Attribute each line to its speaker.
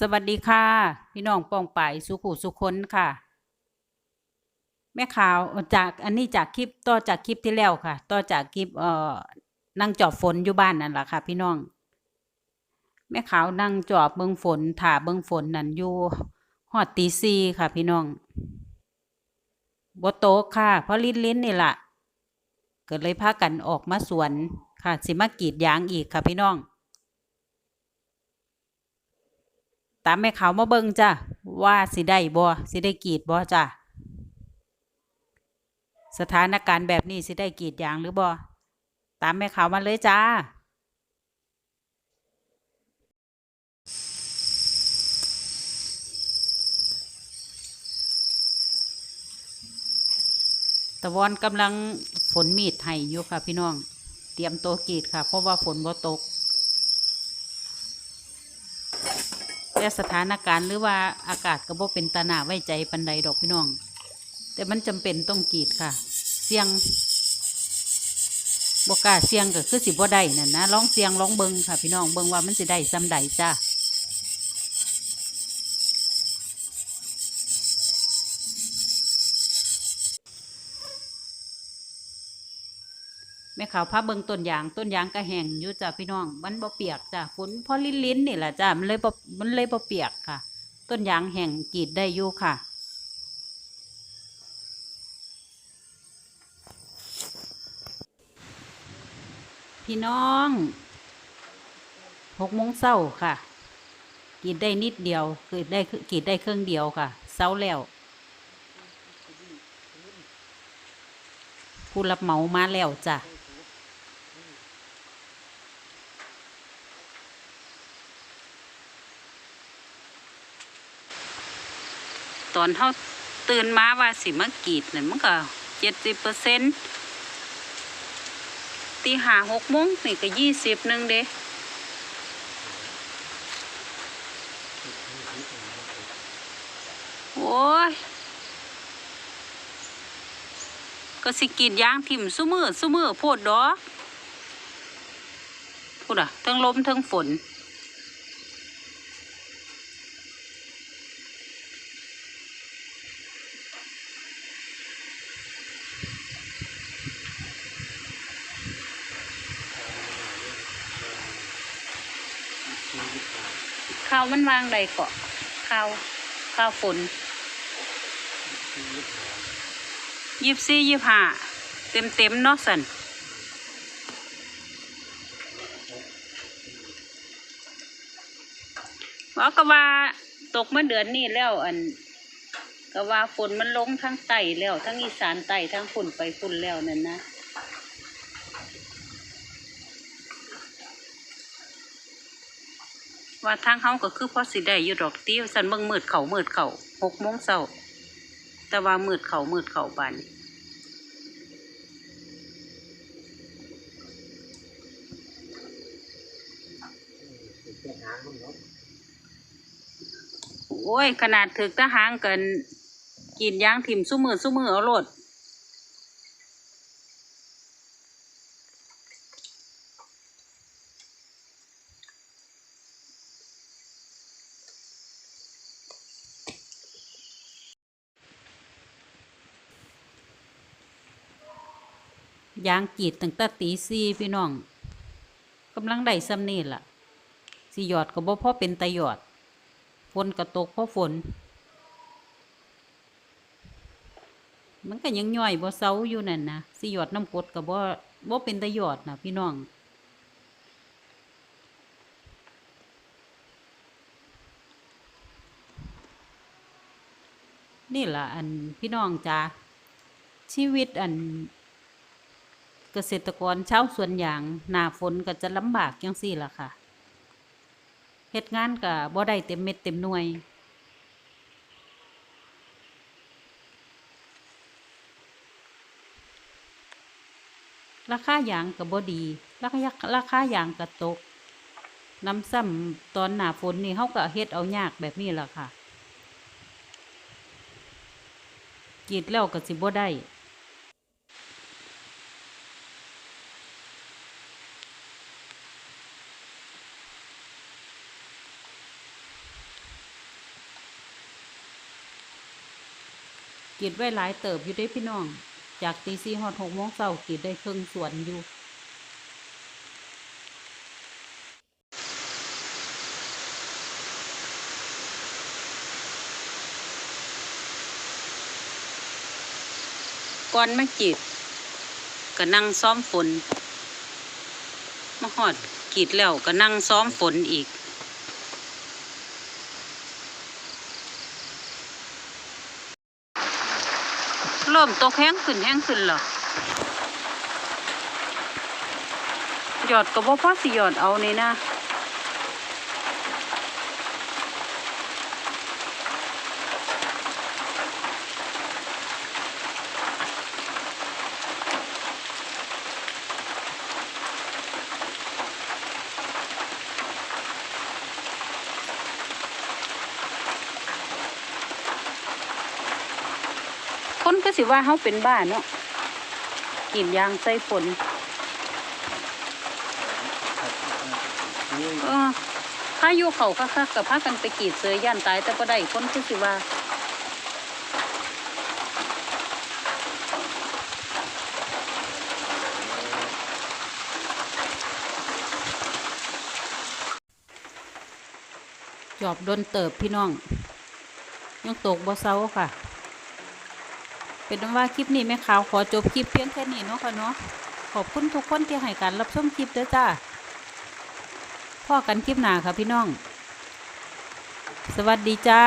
Speaker 1: สวัสดีค่ะ พี่น้องปองป่ายสุขุสุคนค่ะ แม่ข่าวจากอันนี้จากคลิปต่อจากคลิปที่แล้วค่ะ ต่อจากคลิปเอ่อนั่งจอบฝนอยู่บ้านนั่นแหละค่ะ พี่น้อง แม่ขาวนั่งจอบเบิงฝนถ่าเบิงฝนนั่นอยู่ฮอดตีสี่ค่ะ พี่น้องบโตกค่ะ เพราะลิ้นลิ้นนี่แหล่ะก็เลยพากันออกมาสวนค่ะสิมากรีดยางอีกค่ะพี่น้อง ตามแม่ขาวมาเบิ่งจ้ะว่าสิได้บ่สิได้กรีดบ่จ้ะสถานการณ์แบบนี้สิได้กรีดอย่างหรือบ่ตามแม่ขาวมาเลยจ้าตะวันกำลังฝนมีดให้อยู่ค่ะพี่น้อง เตรียมตัวกรีดค่ะ เพราะว่าฝนบ่ตก แต่สถานการณ์หรือว่าอากาศก็บ่เป็นตาหนาไว้ใจปันใดดอกพี่น้อง แต่มันจำเป็นต้องกรีดค่ะ เสียงบกกาเสียงก็คือสิบ่ได้นั่นนะร้องเสียงร้องเบิงค่ะ พี่น้องเบิงว่ามันสิได้ซ้ำใดจ้า แม่ขาวพาเบิงต้นยางต้นยางก็แหงอยู่จ้าพี่น้อง มันบ่เปียกจ้าฝนพอลิ้นลิ้นๆนี่แหละจ้ามันเลยบ่มันเลยบ่เปียกค่ะ ต้นยางแห้งกรีดได้อยู่ค่ะพี่น้องหกโมงเช้าค่ะกีดได้นิดเดียวกรีดได้กีดได้เครื่องเดียวค่ะเช้าแล้วผู้รับเหมามาแล้วจ้ะ ตอนเขาตื่นมาว่าสิมากรีดนั่นมันก็เจ็ดสิบเปอร์เซ็นต์ตีหาหกโมงนี่ก็ยี่สิบหนึ่งเด้โอ้ย ก็สิกีดยางถิ่มซุมือซุมือโพดดอพูดอะทั้งลมทั้งฝน มันวางใดเกาะข้าวข้าวฝนยี่สิบสี่ยี่สิบห้าเต็มเต็มเนาะสันว่าก็ว่าตกเมื่อเดือนนี้แล้วอันก็ว่าฝนมันลงทั้งไต่แล้ว ทั้งอีสานไต่ทั้งฝุ่นไปฝุ่นแล้วนั่นนะ ว่าทางเฮาก็คือพอสิได้อยู่ดอกเตี้ยวสันเบิ่งมืดเขามืดเขาหกโมงเช้าแต่ว่ามืดเขามืดเขาบานโอ้ย ขนาดถึกทหางเกินกินยางถิ่มสู้มือสู้มือเอาโลด ยางกีดตั้งแต่ตีสี่พี่น้องกำลังได้ซ้ำนี่ล่ะสิหยอดก็บ่พ่อเป็นตะหยอด ฝนก็ตกเพราะฝน มันก็ยังย่อยบ่เซาอยู่นั่นนะสิหยอดน้ำกดก็บ่บ่เป็นตะหยอดนะพี่น้องนี่ล่ะอันพี่น้องจ้าชีวิตอัน เกษตรกรชาวสวนยางหน้าฝนก็จะลำบากจังซี่ล่ะค่ะเฮ็ดงานก็บ่ได้เต็มเม็ดเต็มหน่วย ราคายางก็บ่ดี ราคาราคายางก็ตก น้ำซ้ำตอนหน้าฝนนี่เฮาก็เฮ็ดเอายากแบบนี้ล่ะค่ะกีดแล้วก็สิบ่ได้ กรีดไว้หลายเติบอยู่ได้พี่น้อง จากตีสี่ฮอดหกโมงเช้ากรีดได้ครึ่งส่วนอยู่ก่อนมากรีดก็นั่งซ้อมฝนมาหอดกีดแล้วก็นั่งซ้อมฝนอีก เริ่มตกแห้งขึ้นแห้งขึ้นเหรอหยอดก็บ่พอสิหยอดเอานี่นะ คนก็สิว่าเฮาเป็นบ้าเนาะกรีดยางใส่ฝนเออถ้าอยู่เขาคักๆกับพากันไปกรีดเสยย่านตายแต่บ่ได้คนคือสิว่าจอบโดนเติบพี่น้อง ยังตกบ่เซาค่ะ เป็นอันว่าคลิปนี้แม่ขาวขอจบคลิปเพียงแค่นี้เนาะค่ะเนาะขอบคุณทุกคนที่ให้การรับชมคลิปเด้อจ้าพ่อกันคลิปหน้าค่ะพี่น้อง สวัสดีจ้า